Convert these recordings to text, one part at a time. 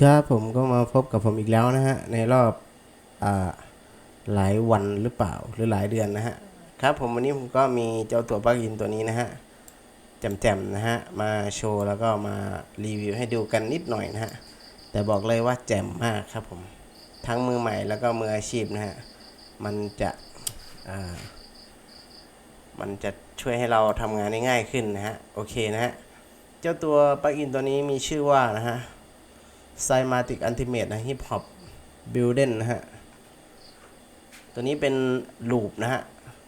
ครับผมก็มาพบกับผมอีกแล้วนะฮะ ในรอบอหลายวันหรือเปล่าหรือหลายเดือนนะฮะ ครับผมวันนี้ผมก็มีเจ้าตัวปลั๊กอินตัวนี้นะฮะแจ่มๆนะฮะ มาโชว์แล้วก็มารีวิวให้ดูกันนิดหน่อยนะฮะ แต่บอกเลยว่าแจ่มมากครับผม ทั้งมือใหม่แล้วก็มืออาชีพนะฮะ มันจะมันจะช่วยให้เราทำงานได้ง่ายขึ้นนะฮะ โอเคนะฮะ เจ้าตัวปลั๊กอินตัวนี้มีชื่อว่านะฮะ ไซมาติกอันติเมตนะฮิปฮอปบิลเดนนะฮะ ตัวนี้เป็นลูปนะฮะ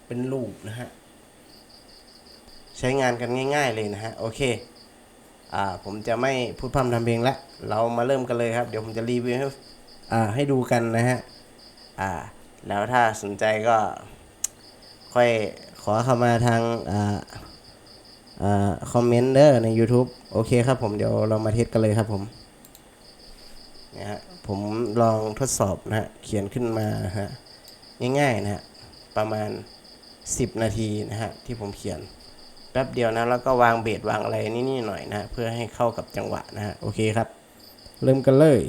เป็นลูปนะฮะ ใช้งานกันง่ายๆเลยนะฮะ โอเค อ่า ผมจะไม่พูดพร่ำทำเพลงละ เรามาเริ่มกันเลยครับ เดี๋ยวผมจะรีวิวให้อ่าให้ดูกันนะฮะ อ่า แล้วถ้าสนใจก็ ค่อยขอเข้ามาทาง อ่าอ่าคอมเมนต์เด้อใน YouTube โอเคครับผมเดี๋ยวเรามาเทสกันเลยครับผม นะฮะผมลองทดสอบนะฮะเขียนขึ้นมาฮะง่ายๆนะฮะประมาณ 10 นาทีนะฮะที่ผมเขียนแป๊บเดียวนะแล้วก็วางเบสวางอะไรนี่ๆหน่อยนะเพื่อให้เข้ากับจังหวะนะฮะโอเคครับ เริ่มกันเลย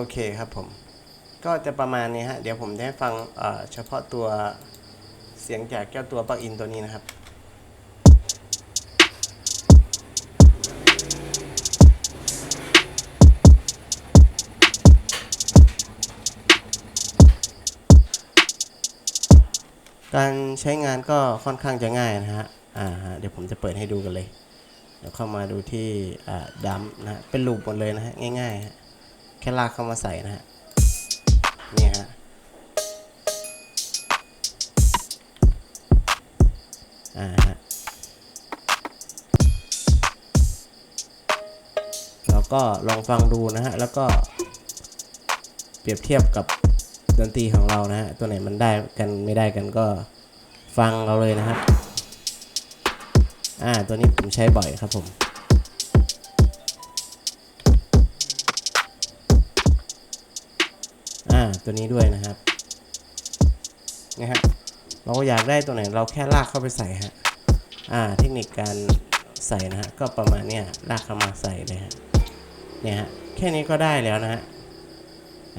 อเคครับผม ก็จะประมาณนี้ฮะ เดี๋ยวผมจะให้ฟังเฉพาะตัวเสียงจากเจ้าตัวปลั๊กอินตัวนี้นะครับการใช้งานก็ค่อนข้างจะง่ายนะฮะ อ่า เดี๋ยวผมจะเปิดให้ดูกันเลย เดี๋ยวเข้ามาดูที่ดัมนะฮะเป็นลูปหมดเลยนะฮะ ง่ายๆฮะ แค่ลากเข้ามาใส่นะฮะเนี่ยฮะอ่าฮะแล้วก็ลองฟังดูนะฮะ แล้วก็เปรียบเทียบกับดนตรีของเรานะฮะ ตัวไหนมันได้กันไม่ได้กันก็ฟังเราเลยนะครับ อ่า ตัวนี้ผมใช้บ่อยครับผมาตัวนี้ด้วยนะครับนะฮะเราอยากได้ตัวไหนเราแค่ลากเข้าไปใส่ฮะอ่าเทคนิคการใส่นะฮะก็ประมาณเนี้ยลากเข้ามาใส่เลยฮะเนี่ยฮะแค่นี้ก็ได้แล้วนะฮะ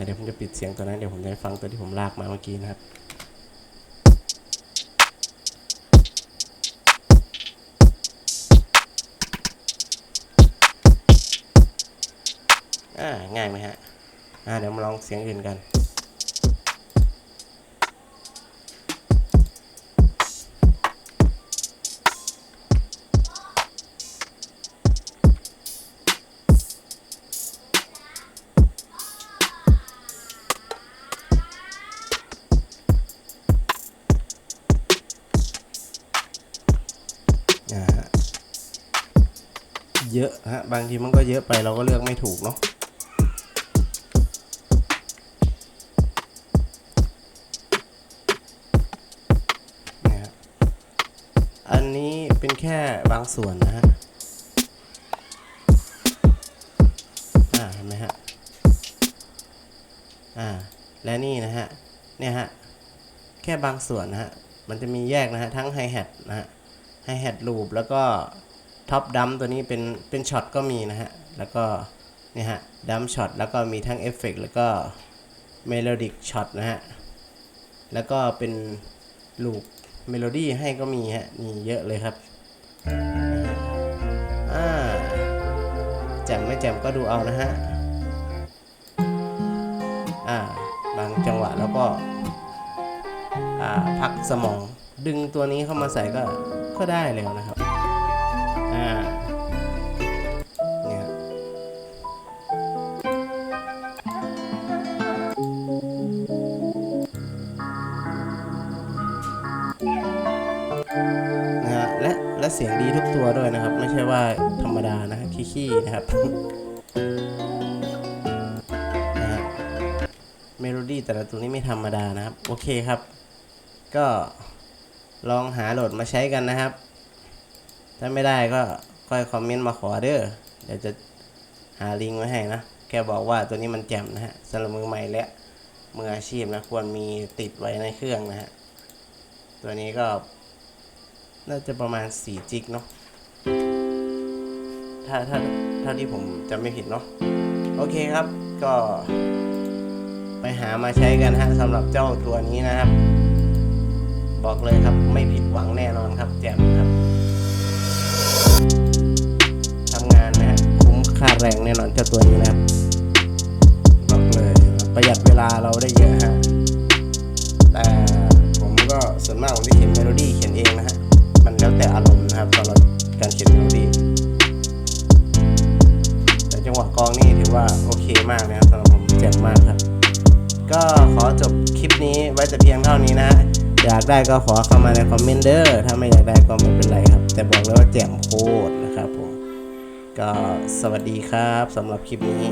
เดี๋ยวผมจะปิดเสียงตัวนั้นเดี๋ยวผมจะฟังตัวที่ผมลากมาเมื่อกี้นะครับอ่าง่ายไหมฮะ อ่าเดี๋ยวมาลองเสียงอื่นกัน เยอะฮะ บางทีมันก็เยอะไปเราก็เลือกไม่ถูกเนาะ เป็นแค่บางส่วนนะฮะอ่าเห็นไหมฮะอ่าและนี่นะฮะเนี่ยฮะแค่บางส่วนนะฮะมันจะมีแยกนะฮะทั้งไฮแฮทนะฮะไฮแฮทลูปแล้วก็ท็อปดัมตัวนี้เป็นเป็นช็อตก็มีนะฮะแล้วก็เนี่ยฮะดัมช็อตแล้วก็มีทั้งเอฟเฟกต์แล้วก็เมโลดิกช็อตนะฮะแล้วก็เป็นลูปเมโลดี้ให้ก็มีฮะมีเยอะเลยครับ แจ่มไม่แจ่มก็ดูเอานะฮะ อ่า บางจังหวะแล้วก็ อ่า พักสมอง ดึงตัวนี้เข้ามาใส่ก็ ก็ได้แล้วนะครับ อ่าเนี่ย เสียงดีทุกตัวด้วยนะครับ ไม่ใช่ว่าธรรมดานะขี้ๆนะครับนะฮะเมโลดี้แต่ละตัวนี้ไม่ธรรมดานะครับ โอเคครับ ก็ลองหาโหลดมาใช้กันนะครับ ถ้าไม่ได้ก็ค่อยคอมเมนต์มาขอเด้อเดี๋ยวจะหาลิงก์ไว้ให้นะแค่บอกว่าตัวนี้มันแจ่มนะฮะสำหรับมือใหม่และมืออาชีพนะ ควรมีติดไว้ในเครื่องนะฮะ ตัวนี้ก็ น่าจะประมาณ 4 จิกเนาะถ้าถ้าถ้าที่ผมจำไม่ผิดเนาะโอเคครับก็ ไปหามาใช้กันฮะสำหรับเจ้าตัวนี้นะครับ บอกเลยครับไม่ผิดหวังแน่นอนครับ แจ่มครับทำงานนะฮะคุ้มค่าแรงแน่นอนเจ้าตัวนี้นะครับ บอกเลยประหยัดเวลาเราได้เยอะฮะแต่ผมก็ส่วนมากผมจะเขียนเม มากนะครับสำหรับผมเจ๋งมากครับ ก็ขอจบคลิปนี้ไว้แต่เพียงเท่านี้นะ อยากได้ก็ขอเข้ามาในคอมเมนต์เด้อถ้าไม่อยากได้ก็ไม่เป็นไรครับ แต่บอกเลยว่าแจ่มโคตรนะครับผม ก็สวัสดีครับสำหรับคลิปนี้